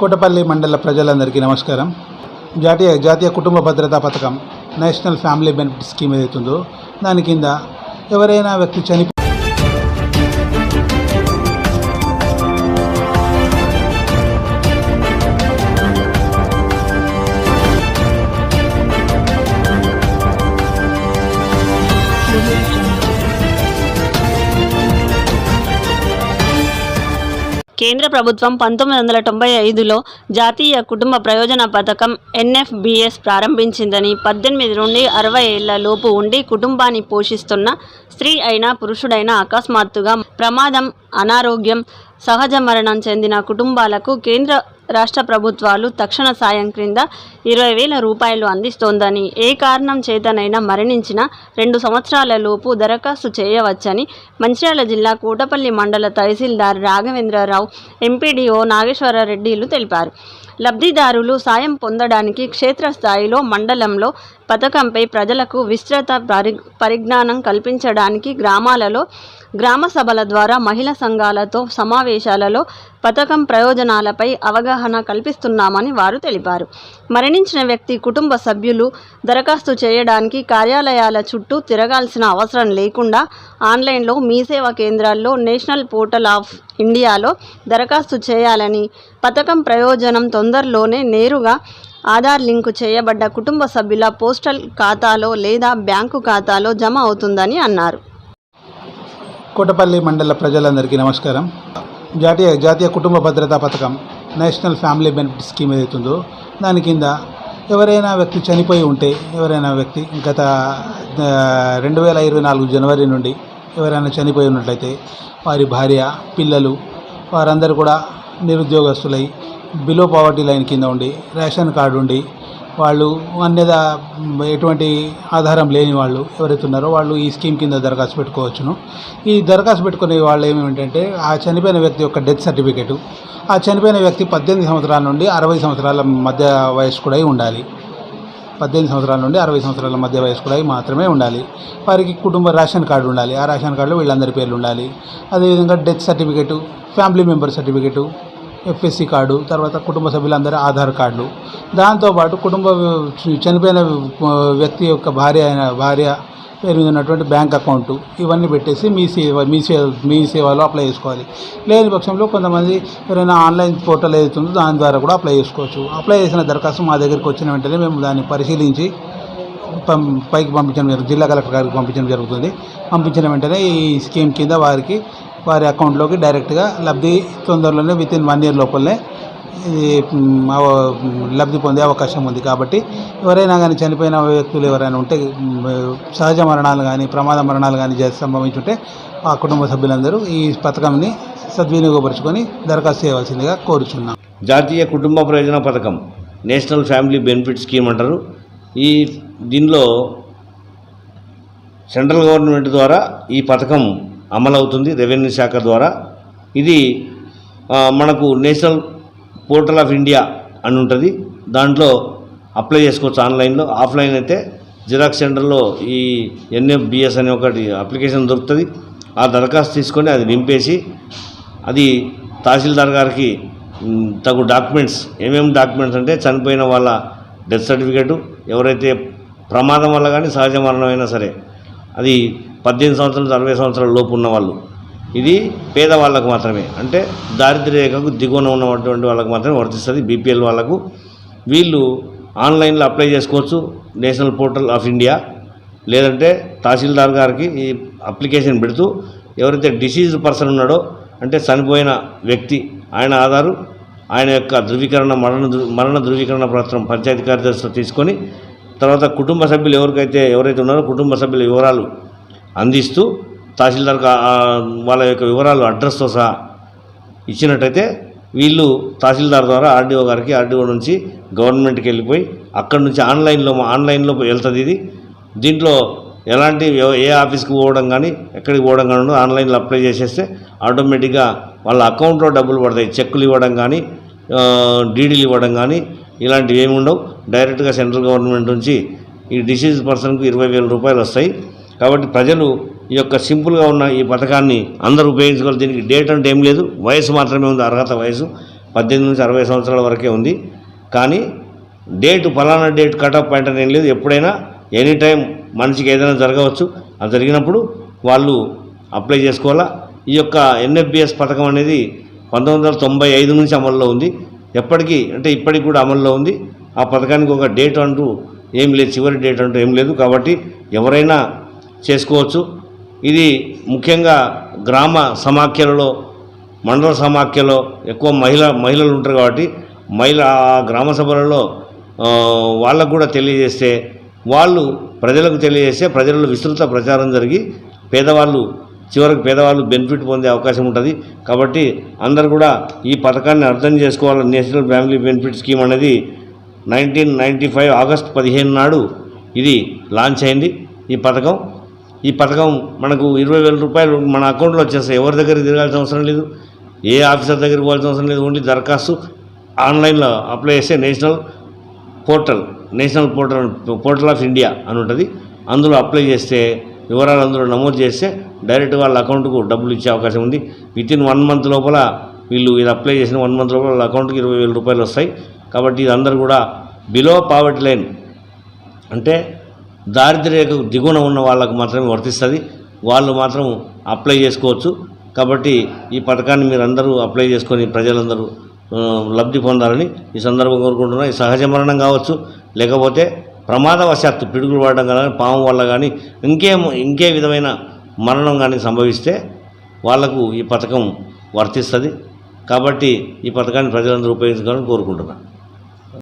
కోటపల్లి మండల ప్రజలందరికీ నమస్కారం. జాతీయ జాతీయ కుటుంబ భద్రతా పథకం నేషనల్ ఫ్యామిలీ బెనిఫిట్ స్కీమ్ ఏదైతుందో దాని కింద ఎవరైనా వ్యక్తి చనిపో కేంద్ర ప్రభుత్వం పంతొమ్మిది వందల తొంభై ఐదులో జాతీయ కుటుంబ ప్రయోజన పథకం ఎన్ఎఫ్బిఎస్ ప్రారంభించిందని పద్దెనిమిది నుండి అరవై ఏళ్ళ లోపు ఉండి కుటుంబాన్ని పోషిస్తున్న స్త్రీ అయినా పురుషుడైనా అకస్మాత్తుగా ప్రమాదం అనారోగ్యం సహజ మరణం చెందిన కుటుంబాలకు కేంద్ర రాష్ట్ర ప్రభుత్వాలు తక్షణ సాయం క్రింద ఇరవై వేల రూపాయలు అందిస్తోందని ఏ కారణం చేతనైనా మరణించిన రెండు సంవత్సరాల లోపు దరఖాస్తు చేయవచ్చని మంచిర్యాల జిల్లా కూటపల్లి మండల తహసీల్దార్ రాఘవేంద్రరావు ఎంపీడీఓ నాగేశ్వరరెడ్డిలు తెలిపారు. లబ్ధిదారులు సాయం పొందడానికి క్షేత్రస్థాయిలో మండలంలో పథకంపై ప్రజలకు విస్తృత పరి పరిజ్ఞానం కల్పించడానికి గ్రామాలలో గ్రామ సభల ద్వారా మహిళా సంఘాలతో సమావేశాలలో పథకం ప్రయోజనాలపై అవగాహన కల్పిస్తున్నామని వారు తెలిపారు. మరణించిన వ్యక్తి కుటుంబ సభ్యులు దరఖాస్తు చేయడానికి కార్యాలయాల చుట్టూ తిరగాల్సిన అవసరం లేకుండా ఆన్లైన్లో మీ సేవా కేంద్రాల్లో నేషనల్ పోర్టల్ ఆఫ్ ఇండియాలో దరఖాస్తు చేయాలని పథకం ప్రయోజనం తొందరలోనే నేరుగా ఆధార్ లింకు చేయబడ్డ కుటుంబ సభ్యుల పోస్టల్ ఖాతాలో లేదా బ్యాంకు ఖాతాలో జమ అవుతుందని అన్నారు. కోటపల్లి మండల ప్రజలందరికీ నమస్కారం. జాతీయ జాతీయ కుటుంబ భద్రతా పథకం నేషనల్ ఫ్యామిలీ బెనిఫిట్ స్కీమ్ ఏదైతుందో దాని కింద ఎవరైనా వ్యక్తి చనిపోయి ఉంటే ఎవరైనా వ్యక్తి గత రెండు వేల ఇరవై నాలుగు జనవరి నుండి ఎవరైనా చనిపోయి ఉన్నట్లయితే వారి భార్య పిల్లలు వారందరూ కూడా నిరుద్యోగస్తులై బిలో పావర్టీ లైన్ కింద ఉండి రేషన్ కార్డు ఉండి వాళ్ళు అన్యద ఎటువంటి ఆధారం లేని వాళ్ళు ఎవరైతే ఉన్నారో వాళ్ళు ఈ స్కీమ్ కింద దరఖాస్తు పెట్టుకోవచ్చును. ఈ దరఖాస్తు పెట్టుకునే వాళ్ళు ఏమేమిటంటే ఆ చనిపోయిన వ్యక్తి యొక్క డెత్ సర్టిఫికేటు ఆ చనిపోయిన వ్యక్తి పద్దెనిమిది సంవత్సరాల నుండి అరవై సంవత్సరాల మధ్య వయస్కుడై ఉండాలి. పద్దెనిమిది సంవత్సరాల నుండి అరవై సంవత్సరాల మధ్య వయస్కుడై మాత్రమే ఉండాలి. వారికి కుటుంబ రేషన్ కార్డు ఉండాలి. ఆ రేషన్ కార్డులో వీళ్ళందరి పేర్లు ఉండాలి. అదేవిధంగా death certificate family member certificate FSC card తర్వాత కుటుంబ సభ్యులందరి ఆధార్ కార్డులు దాంతోపాటు కుటుంబ చనిపోయిన వ్యక్తి యొక్క భార్య అయిన భార్య పేరు మీద ఉన్నటువంటి బ్యాంక్ అకౌంట్ ఇవన్నీ పెట్టేసి మీ సేవ మీ సేవ మీ సేవలో అప్లై చేసుకోవాలి. లేని పక్షంలో కొంతమంది ఎవరైనా ఆన్లైన్ పోర్టల్ ఏదైతుందో దాని ద్వారా కూడా అప్లై చేసుకోవచ్చు. అప్లై చేసిన దరఖాస్తు మా దగ్గరికి వచ్చిన వెంటనే మేము దాన్ని పరిశీలించి పం పైకి పంపించడం జరుగుతుంది జిల్లా కలెక్టర్ గారికి పంపించడం జరుగుతుంది. పంపించిన వెంటనే ఈ స్కీమ్ కింద వారికి వారి అకౌంట్లోకి డైరెక్ట్గా లబ్ధి తొందరలోనే విత్ ఇన్ వన్ ఇయర్ లోపలనే లబ్ధి పొందే అవకాశం ఉంది. కాబట్టి ఎవరైనా కానీ చనిపోయిన వ్యక్తులు ఎవరైనా ఉంటే సహజ మరణాలు కానీ ప్రమాద మరణాలు కానీ సంభవించుంటే ఆ కుటుంబ సభ్యులందరూ ఈ పథకంని సద్వినియోగపరుచుకొని దరఖాస్తు చేయవలసిందిగా కోరుచున్నాం. జాతీయ కుటుంబ ప్రయోజన పథకం నేషనల్ ఫ్యామిలీ బెనిఫిట్ స్కీమ్ అంటారు. ఈ దీనిలో సెంట్రల్ గవర్నమెంట్ ద్వారా ఈ పథకం అమలవుతుంది రెవెన్యూ శాఖ ద్వారా. ఇది మనకు నేషనల్ పోర్టల్ ఆఫ్ ఇండియా అని ఉంటుంది. దాంట్లో అప్లై చేసుకోవచ్చు ఆన్లైన్లో. ఆఫ్లైన్ అయితే జిరాక్స్ సెంటర్లో ఈ ఎన్ఎఫ్బిఎస్ అనే ఒకటి అప్లికేషన్ దొరుకుతుంది. ఆ దరఖాస్తు తీసుకొని అది నింపేసి అది తహసీల్దార్ గారికి తగు డాక్యుమెంట్స్ ఏమేమి డాక్యుమెంట్స్ అంటే చనిపోయిన వాళ్ళ డెత్ సర్టిఫికేటు ఎవరైతే ప్రమాదం వల్ల కానీ సహజ మరణమైనా సరే అది పద్దెనిమిది సంవత్సరాలు అరవై సంవత్సరాల లోపు ఉన్న వాళ్ళు. ఇది పేదవాళ్ళకు మాత్రమే. అంటే దారిద్ర్య రేఖకు దిగువన ఉన్నటువంటి వాళ్ళకు మాత్రమే వర్తిస్తుంది బీపీఎల్ వాళ్ళకు. వీళ్ళు ఆన్లైన్లో అప్లై చేసుకోవచ్చు నేషనల్ పోర్టల్ ఆఫ్ ఇండియా. లేదంటే తహసీల్దార్ గారికి ఈ అప్లికేషన్ పెడుతూ ఎవరైతే డిసీజ్డ్ పర్సన్ ఉన్నాడో అంటే చనిపోయిన వ్యక్తి ఆయన ఆధారు ఆయన యొక్క ధృవీకరణ మరణ మరణ ధృవీకరణ పత్రం పంచాయతీ కార్యదర్శితో తీసుకొని తర్వాత కుటుంబ సభ్యులు ఎవరికైతే ఎవరైతే ఉన్నారో కుటుంబ సభ్యుల వివరాలు అందిస్తూ తహసీల్దార్ వాళ్ళ యొక్క వివరాలు అడ్రస్తో సహా ఇచ్చినట్టయితే వీళ్ళు తహసీల్దార్ ద్వారా ఆర్డీఓ గారికి ఆర్డీఓ నుంచి గవర్నమెంట్కి వెళ్ళిపోయి అక్కడి నుంచి ఆన్లైన్లో ఆన్లైన్లో వెళ్తుంది ఇది. దీంట్లో ఎలాంటి ఏ ఆఫీస్కి పోవడం కానీ ఎక్కడికి పోవడం కానీ ఉండదు. ఆన్లైన్లో అప్లై చేసేస్తే ఆటోమేటిక్గా వాళ్ళ అకౌంట్లో డబ్బులు పడతాయి. చెక్కులు ఇవ్వడం కానీ డీడీలు ఇవ్వడం కానీ ఇలాంటివి ఏమి ఉండవు. డైరెక్ట్గా సెంట్రల్ గవర్నమెంట్ నుంచి ఈ డిసీజ్ పర్సన్కు ఇరవై వేల రూపాయలు వస్తాయి. కాబట్టి ప్రజలు ఈ యొక్క సింపుల్గా ఉన్న ఈ పథకాన్ని అందరూ ఉపయోగించుకోవాలి. దీనికి డేట్ అంటే ఏం లేదు. వయసు మాత్రమే ఉంది. అర్హత వయసు పద్దెనిమిది నుంచి అరవై సంవత్సరాల వరకే ఉంది. కానీ డేట్ ఫలానా డేట్ కట్ ఆఫ్ పాయింట్ అనేది ఏం లేదు. ఎప్పుడైనా ఎనీ టైం మనిషికి ఏదైనా జరగవచ్చు. అది జరిగినప్పుడు వాళ్ళు అప్లై చేసుకోవాలా? ఈ యొక్క ఎన్ఎఫ్బిఎస్ పథకం అనేది పంతొమ్మిది వందల తొంభై ఐదు నుంచి అమల్లో ఉంది. ఎప్పటికీ అంటే ఇప్పటికి కూడా అమల్లో ఉంది. ఆ పథకానికి ఒక డేట్ అంటూ ఏం లేదు. చివరి డేట్ అంటూ ఏం లేదు. కాబట్టి ఎవరైనా చేసుకోవచ్చు. ఇది ముఖ్యంగా గ్రామ సమాఖ్యలలో మండల సమాఖ్యలో ఎక్కువ మహిళ మహిళలు ఉంటారు కాబట్టి మహిళ ఆ గ్రామ సభలలో వాళ్ళకు కూడా తెలియజేస్తే వాళ్ళు ప్రజలకు తెలియజేస్తే ప్రజల్లో విస్తృత ప్రచారం జరిగి పేదవాళ్ళు చివరికి పేదవాళ్ళు బెనిఫిట్ పొందే అవకాశం ఉంటుంది. కాబట్టి అందరు కూడా ఈ పథకాన్ని అర్థం చేసుకోవాలి నేషనల్ ఫ్యామిలీ బెనిఫిట్ స్కీమ్ అనేది నైన్టీన్ నైంటీ ఫైవ్ ఆగస్ట్ పదిహేను నాడు ఇది లాంచ్ అయింది ఈ పథకం. ఈ పథకం మనకు ఇరవై వేల రూపాయలు మన అకౌంట్లో వచ్చేస్తాయి. ఎవరి దగ్గర తిరగాల్సిన అవసరం లేదు. ఏ ఆఫీసర్ దగ్గరికి పోవాల్సిన అవసరం లేదు. ఓన్లీ దరఖాస్తు. ఆన్లైన్లో అప్లై చేస్తే national portal national portal portal of India అని ఉంటుంది. అందులో అప్లై చేస్తే వివరాలు అందులో నమోదు చేస్తే డైరెక్ట్ వాళ్ళ అకౌంట్కు డబ్బులు ఇచ్చే అవకాశం ఉంది. విత్ ఇన్ వన్ మంత్ లోపల వీళ్ళు ఇది అప్లై చేసిన వన్ మంత్ లోపల వాళ్ళ అకౌంట్కి ఇరవై వేల రూపాయలు వస్తాయి. కాబట్టి ఇది అందరూ కూడా బిలో పావర్టీ లైన్ అంటే దారిద్ర్యకు దిగువన ఉన్న వాళ్ళకు మాత్రమే వర్తిస్తుంది. వాళ్ళు మాత్రం అప్లై చేసుకోవచ్చు. కాబట్టి ఈ పథకాన్ని మీరు అందరూ అప్లై చేసుకొని ప్రజలందరూ లబ్ధి పొందాలని ఈ సందర్భంగా కోరుకుంటున్నా. ఈ సహజ మరణం కావచ్చు లేకపోతే ప్రమాదవశాత్తు పిడుగులు పడడం కానీ పాము వల్ల కానీ ఇంకేం ఇంకే విధమైన మరణం కానీ సంభవిస్తే వాళ్ళకు ఈ పథకం వర్తిస్తుంది. కాబట్టి ఈ పథకాన్ని ప్రజలందరూ ఉపయోగించుకోవాలని కోరుకుంటున్నాను